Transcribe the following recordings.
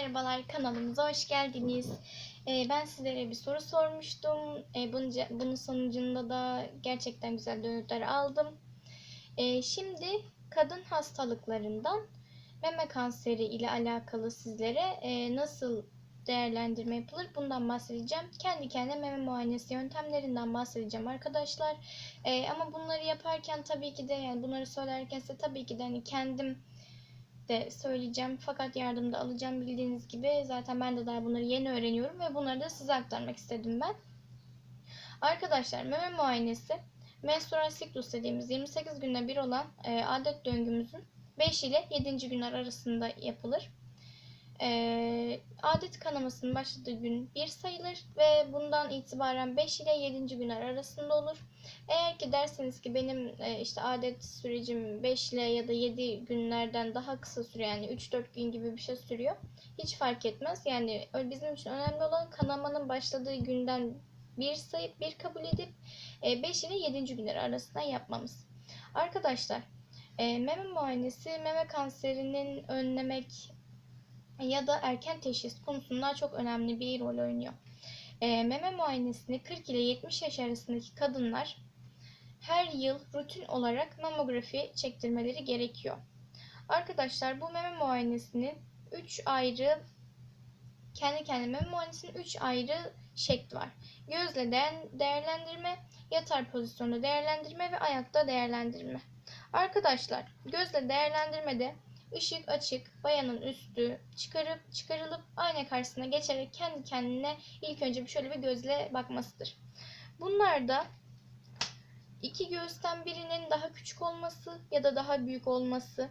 Merhabalar kanalımıza hoş geldiniz. Ee, ben sizlere bir soru sormuştum. Ee, bunun, bunun sonucunda da gerçekten güzel dönütler aldım. Ee, şimdi kadın hastalıklarından meme kanseri ile alakalı sizlere e, nasıl değerlendirme yapılır bundan bahsedeceğim. Kendi kendine meme muayenesi yöntemlerinden bahsedeceğim arkadaşlar. Ee, ama bunları yaparken tabii ki de yani bunları söylerken size tabii ki de hani kendim de söyleyeceğim fakat yardım da alacağım bildiğiniz gibi zaten ben de daha bunları yeni öğreniyorum ve bunları da size aktarmak istedim ben. Arkadaşlar meme muayenesi menstrual siklus dediğimiz 28 günde bir olan e, adet döngümüzün 5 ile 7. günler arasında yapılır. E, adet kanamasının başladığı gün 1 sayılır ve bundan itibaren 5 ile 7. günler arasında olur. Eğer ki derseniz ki benim e, işte adet sürecim 5 ile ya da 7 günlerden daha kısa sürüyor yani 3-4 gün gibi bir şey sürüyor. Hiç fark etmez. Yani bizim için önemli olan kanamanın başladığı günden bir sayıp bir kabul edip 5 ile 7. günler arasında yapmamız. Arkadaşlar meme muayenesi meme kanserinin önlemek ya da erken teşhis konusunda çok önemli bir rol oynuyor. E, meme muayenesini 40 ile 70 yaş arasındaki kadınlar her yıl rutin olarak mamografi çektirmeleri gerekiyor. Arkadaşlar bu meme muayenesinin 3 ayrı kendi kendine meme muayenesinin 3 ayrı şekli var. Gözle değer- değerlendirme, yatar pozisyonda değerlendirme ve ayakta değerlendirme. Arkadaşlar gözle değerlendirmede ışık açık, bayanın üstü çıkarıp çıkarılıp ayna karşısına geçerek kendi kendine ilk önce bir şöyle bir gözle bakmasıdır. Bunlarda iki göğüsten birinin daha küçük olması ya da daha büyük olması,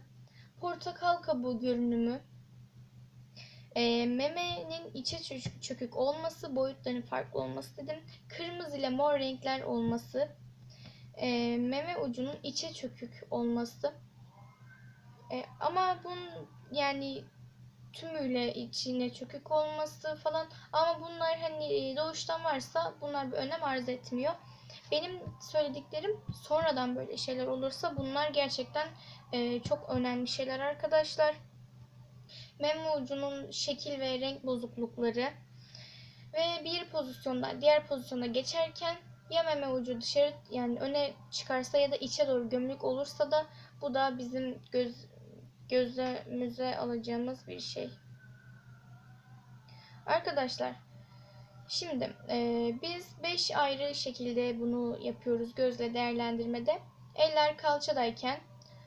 portakal kabuğu görünümü, e, memenin içe çö- çökük olması, boyutlarının farklı olması dedim, kırmızı ile mor renkler olması, e, meme ucunun içe çökük olması. E, ama bunun yani tümüyle içine çökük olması falan ama bunlar hani doğuştan varsa bunlar bir önem arz etmiyor. Benim söylediklerim sonradan böyle şeyler olursa bunlar gerçekten e, çok önemli şeyler arkadaşlar. Meme ucunun şekil ve renk bozuklukları ve bir pozisyondan diğer pozisyona geçerken ya meme ucu dışarı yani öne çıkarsa ya da içe doğru gömülük olursa da bu da bizim göz gözümüze alacağımız bir şey. Arkadaşlar Şimdi e, biz 5 ayrı şekilde bunu yapıyoruz gözle değerlendirmede. Eller kalçadayken,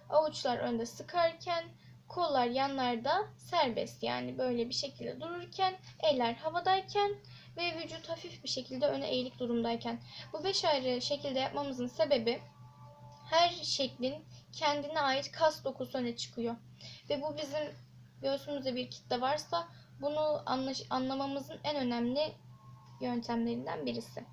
avuçlar önde sıkarken, kollar yanlarda serbest yani böyle bir şekilde dururken, eller havadayken ve vücut hafif bir şekilde öne eğilik durumdayken. Bu 5 ayrı şekilde yapmamızın sebebi her şeklin kendine ait kas dokusu öne çıkıyor. Ve bu bizim göğsümüzde bir kitle varsa bunu anlaş- anlamamızın en önemli yöntemlerinden birisi.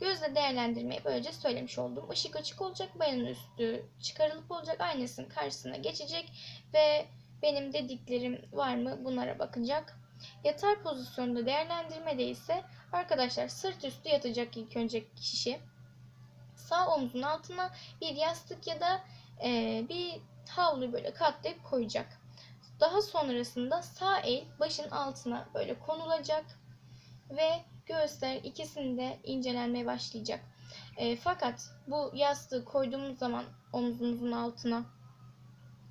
Gözle değerlendirmeyi böylece söylemiş oldum. Işık açık olacak, bayanın üstü çıkarılıp olacak, aynasının karşısına geçecek ve benim dediklerim var mı bunlara bakacak. Yatar pozisyonda değerlendirmede ise arkadaşlar sırt üstü yatacak ilk önce kişi. Sağ omzun altına bir yastık ya da e, bir havlu böyle katlayıp koyacak. Daha sonrasında sağ el başın altına böyle konulacak ve göğüsler ikisini de incelenmeye başlayacak. E, fakat bu yastığı koyduğumuz zaman omzumuzun altına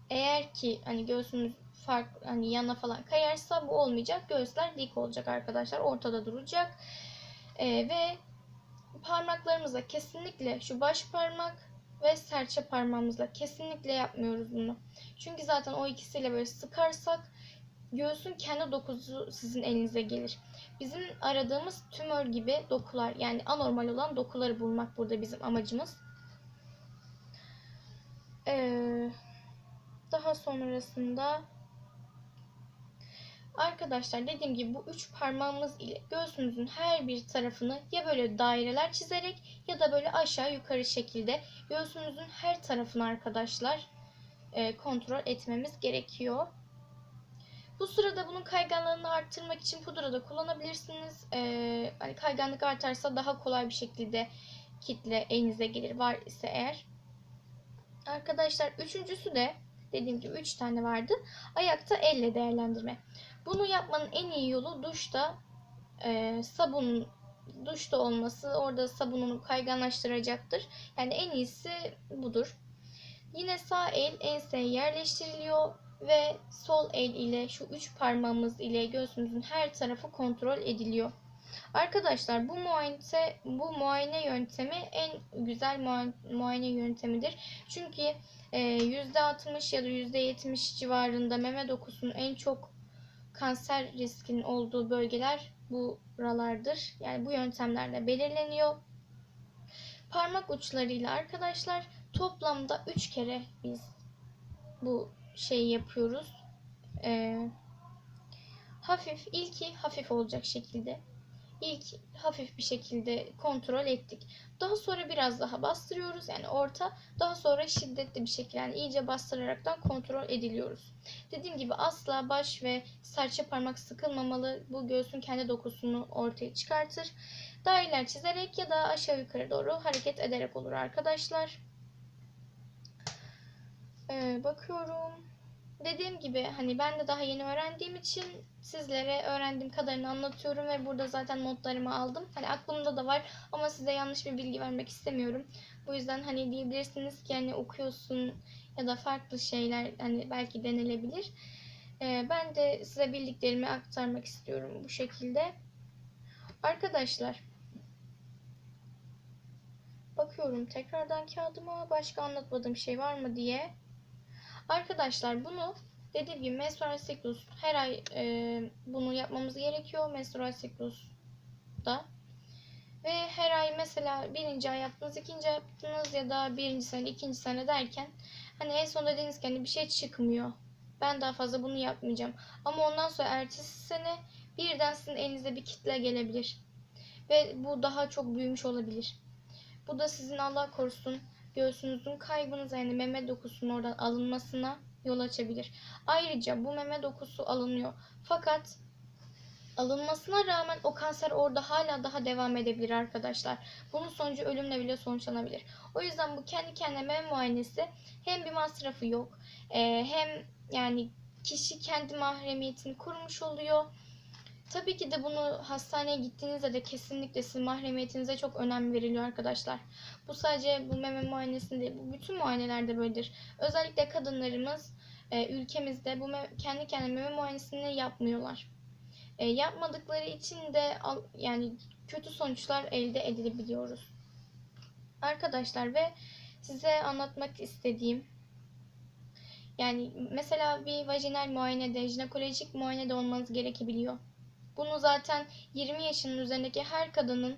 eğer ki hani göğsümüz fark hani yana falan kayarsa bu olmayacak. Göğüsler dik olacak arkadaşlar. Ortada duracak. E, ve parmaklarımızla kesinlikle şu baş parmak ve serçe parmağımızla kesinlikle yapmıyoruz bunu. Çünkü zaten o ikisiyle böyle sıkarsak göğsün kendi dokusu sizin elinize gelir. Bizim aradığımız tümör gibi dokular yani anormal olan dokuları bulmak burada bizim amacımız. Ee, daha sonrasında arkadaşlar dediğim gibi bu üç parmağımız ile göğsümüzün her bir tarafını ya böyle daireler çizerek ya da böyle aşağı yukarı şekilde göğsümüzün her tarafını arkadaşlar e, kontrol etmemiz gerekiyor. Bu sırada bunun kayganlığını arttırmak için pudra da kullanabilirsiniz. Ee, hani kayganlık artarsa daha kolay bir şekilde kitle elinize gelir var ise eğer. Arkadaşlar üçüncüsü de dediğim gibi üç tane vardı. Ayakta elle değerlendirme. Bunu yapmanın en iyi yolu duşta e, sabun duşta olması orada sabununu kayganlaştıracaktır. Yani en iyisi budur. Yine sağ el enseye yerleştiriliyor ve sol el ile şu üç parmağımız ile göğsümüzün her tarafı kontrol ediliyor. Arkadaşlar bu muayene bu muayene yöntemi en güzel muay- muayene yöntemidir. Çünkü e, %60 ya da %70 civarında meme dokusunun en çok kanser riskinin olduğu bölgeler buralardır. Yani bu yöntemlerle belirleniyor. Parmak uçlarıyla arkadaşlar toplamda 3 kere biz bu şeyi yapıyoruz. Ee, hafif, ilki hafif olacak şekilde. İlk hafif bir şekilde kontrol ettik. Daha sonra biraz daha bastırıyoruz. Yani orta. Daha sonra şiddetli bir şekilde yani iyice bastıraraktan kontrol ediliyoruz. Dediğim gibi asla baş ve serçe parmak sıkılmamalı. Bu göğsün kendi dokusunu ortaya çıkartır. Daireler çizerek ya da aşağı yukarı doğru hareket ederek olur arkadaşlar. Ee, bakıyorum. Dediğim gibi hani ben de daha yeni öğrendiğim için sizlere öğrendiğim kadarını anlatıyorum ve burada zaten notlarımı aldım. Hani aklımda da var ama size yanlış bir bilgi vermek istemiyorum. Bu yüzden hani diyebilirsiniz ki hani okuyorsun ya da farklı şeyler hani belki denilebilir. Ee, ben de size bildiklerimi aktarmak istiyorum bu şekilde. Arkadaşlar bakıyorum tekrardan kağıdıma başka anlatmadığım şey var mı diye. Arkadaşlar bunu dediğim gibi menstrual siklus her ay e, bunu yapmamız gerekiyor menstrual siklusta. Ve her ay mesela birinci ay yaptınız, ikinci ay yaptınız ya da birinci sene, ikinci sene derken hani en son dediniz ki hani bir şey çıkmıyor. Ben daha fazla bunu yapmayacağım. Ama ondan sonra ertesi sene birden sizin elinize bir kitle gelebilir. Ve bu daha çok büyümüş olabilir. Bu da sizin Allah korusun göğsünüzün kaybınıza yani meme dokusunun oradan alınmasına yol açabilir. Ayrıca bu meme dokusu alınıyor. Fakat alınmasına rağmen o kanser orada hala daha devam edebilir arkadaşlar. Bunun sonucu ölümle bile sonuçlanabilir. O yüzden bu kendi kendine meme muayenesi hem bir masrafı yok hem yani kişi kendi mahremiyetini kurmuş oluyor. Tabii ki de bunu hastaneye gittiğinizde de kesinlikle sizin mahremiyetinize çok önem veriliyor arkadaşlar. Bu sadece bu meme muayenesinde bu bütün muayenelerde böyledir. Özellikle kadınlarımız e, ülkemizde bu kendi kendine meme muayenesini yapmıyorlar. E, yapmadıkları için de al, yani kötü sonuçlar elde edilebiliyoruz. Arkadaşlar ve size anlatmak istediğim yani mesela bir vajinal muayenede, jinekolojik muayenede olmanız gerekebiliyor. Bunu zaten 20 yaşının üzerindeki her kadının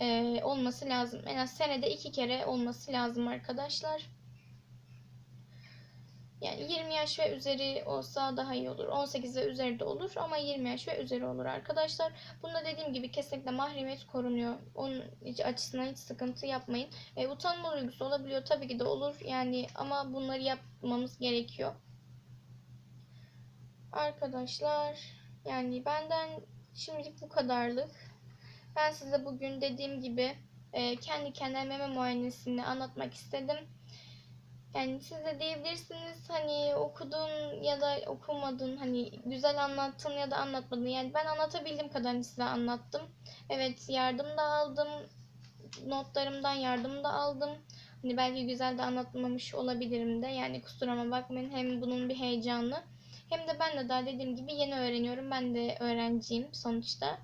e, olması lazım. En az senede iki kere olması lazım arkadaşlar. Yani 20 yaş ve üzeri olsa daha iyi olur. 18 ve üzeri de olur ama 20 yaş ve üzeri olur arkadaşlar. Bunda dediğim gibi kesinlikle mahremiyet korunuyor. Onun açısından hiç sıkıntı yapmayın. E, utanma duygusu olabiliyor tabii ki de olur. Yani ama bunları yapmamız gerekiyor. Arkadaşlar yani benden şimdilik bu kadarlık. Ben size bugün dediğim gibi e, kendi kendime meme muayenesini anlatmak istedim. Yani siz de diyebilirsiniz hani okudun ya da okumadın hani güzel anlattın ya da anlatmadın. Yani ben anlatabildiğim kadarını size anlattım. Evet yardım da aldım. Notlarımdan yardım da aldım. Hani belki güzel de anlatmamış olabilirim de. Yani kusuruma bakmayın. Hem bunun bir heyecanı hem de ben de daha dediğim gibi yeni öğreniyorum. Ben de öğrenciyim sonuçta.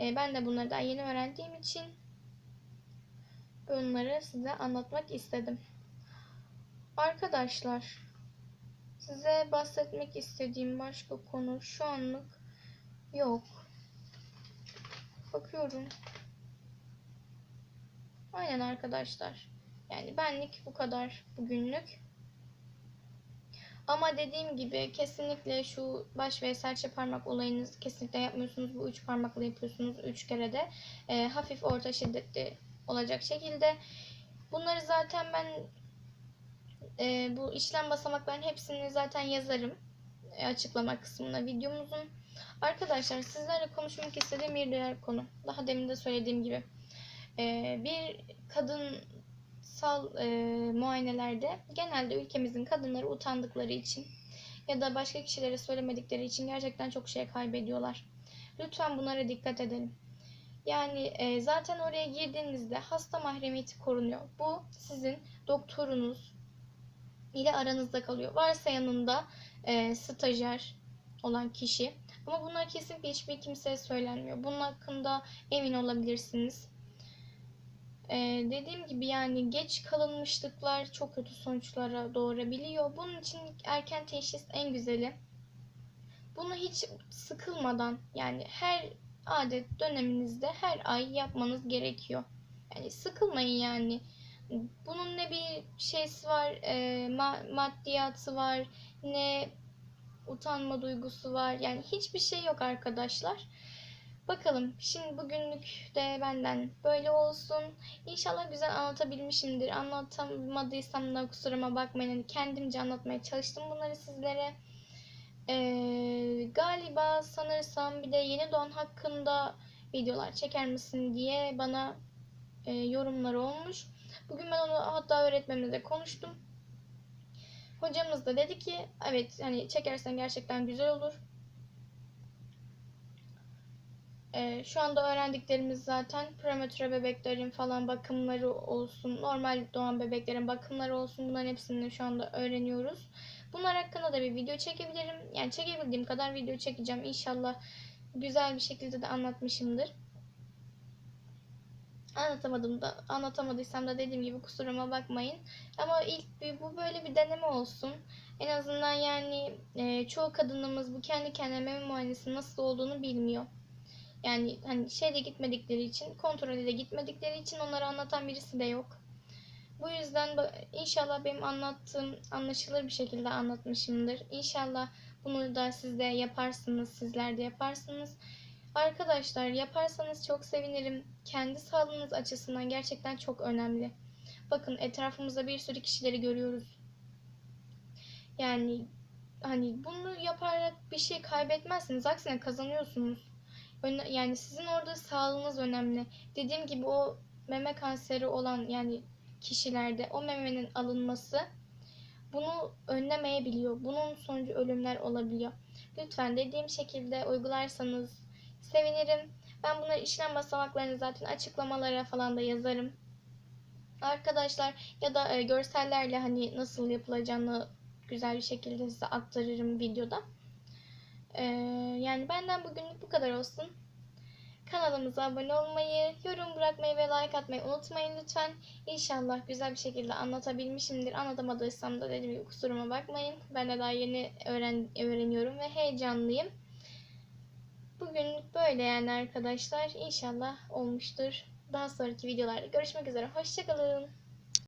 E, ben de bunları daha yeni öğrendiğim için bunları size anlatmak istedim. Arkadaşlar size bahsetmek istediğim başka konu şu anlık yok. Bakıyorum. Aynen arkadaşlar. Yani benlik bu kadar bugünlük. Ama dediğim gibi kesinlikle şu baş ve serçe parmak olayınızı kesinlikle yapmıyorsunuz. Bu üç parmakla yapıyorsunuz. Üç kere de e, hafif orta şiddetli olacak şekilde. Bunları zaten ben e, bu işlem basamakların hepsini zaten yazarım. E, açıklama kısmına videomuzun. Arkadaşlar sizlerle konuşmak istediğim bir diğer konu. Daha demin de söylediğim gibi. E, bir kadın sal e, muayenelerde genelde ülkemizin kadınları utandıkları için ya da başka kişilere söylemedikleri için gerçekten çok şey kaybediyorlar. Lütfen bunlara dikkat edelim. Yani e, zaten oraya girdiğinizde hasta mahremiyeti korunuyor. Bu sizin doktorunuz ile aranızda kalıyor. Varsa yanında e, stajyer olan kişi. Ama bunlar kesinlikle hiçbir kimseye söylenmiyor. Bunun hakkında emin olabilirsiniz. E, dediğim gibi yani geç kalınmışlıklar çok kötü sonuçlara doğurabiliyor. Bunun için erken teşhis en güzeli. Bunu hiç sıkılmadan yani her adet döneminizde her ay yapmanız gerekiyor. Yani sıkılmayın yani. Bunun ne bir şeysi var, e, ma- maddiyatı var, ne utanma duygusu var. Yani hiçbir şey yok arkadaşlar. Bakalım şimdi bugünlük de benden böyle olsun. İnşallah güzel anlatabilmişimdir. Anlatamadıysam da kusuruma bakmayın. Hani kendimce anlatmaya çalıştım bunları sizlere. Ee, galiba sanırsam bir de yeni doğan hakkında videolar çeker misin diye bana e, yorumlar olmuş. Bugün ben onu hatta öğretmenimle konuştum. Hocamız da dedi ki evet hani çekersen gerçekten güzel olur. Ee, şu anda öğrendiklerimiz zaten prematüre bebeklerin falan bakımları olsun, normal doğan bebeklerin bakımları olsun bunların hepsini şu anda öğreniyoruz. Bunlar hakkında da bir video çekebilirim. Yani çekebildiğim kadar video çekeceğim. İnşallah güzel bir şekilde de anlatmışımdır. Anlatamadım da anlatamadıysam da dediğim gibi kusuruma bakmayın. Ama ilk bir, bu böyle bir deneme olsun. En azından yani e, çoğu kadınımız bu kendi kendine meme muayenesi nasıl olduğunu bilmiyor. Yani hani şeyde gitmedikleri için, kontrole de gitmedikleri için onları anlatan birisi de yok. Bu yüzden inşallah benim anlattığım anlaşılır bir şekilde anlatmışımdır. İnşallah bunu da siz de yaparsınız, sizler de yaparsınız. Arkadaşlar yaparsanız çok sevinirim. Kendi sağlığınız açısından gerçekten çok önemli. Bakın etrafımızda bir sürü kişileri görüyoruz. Yani hani bunu yaparak bir şey kaybetmezsiniz. Aksine kazanıyorsunuz. Yani sizin orada sağlığınız önemli. Dediğim gibi o meme kanseri olan yani kişilerde o memenin alınması bunu önlemeyebiliyor. Bunun sonucu ölümler olabiliyor. Lütfen dediğim şekilde uygularsanız sevinirim. Ben bunları işlem basamaklarını zaten açıklamalara falan da yazarım. Arkadaşlar ya da e, görsellerle hani nasıl yapılacağını güzel bir şekilde size aktarırım videoda. Ee, yani benden bugünlük bu kadar olsun. Kanalımıza abone olmayı, yorum bırakmayı ve like atmayı unutmayın lütfen. İnşallah güzel bir şekilde anlatabilmişimdir. Anlatamadıysam da dediğim gibi kusuruma bakmayın. Ben de daha yeni öğren öğreniyorum ve heyecanlıyım. Bugün böyle yani arkadaşlar. İnşallah olmuştur. Daha sonraki videolarda görüşmek üzere. Hoşçakalın.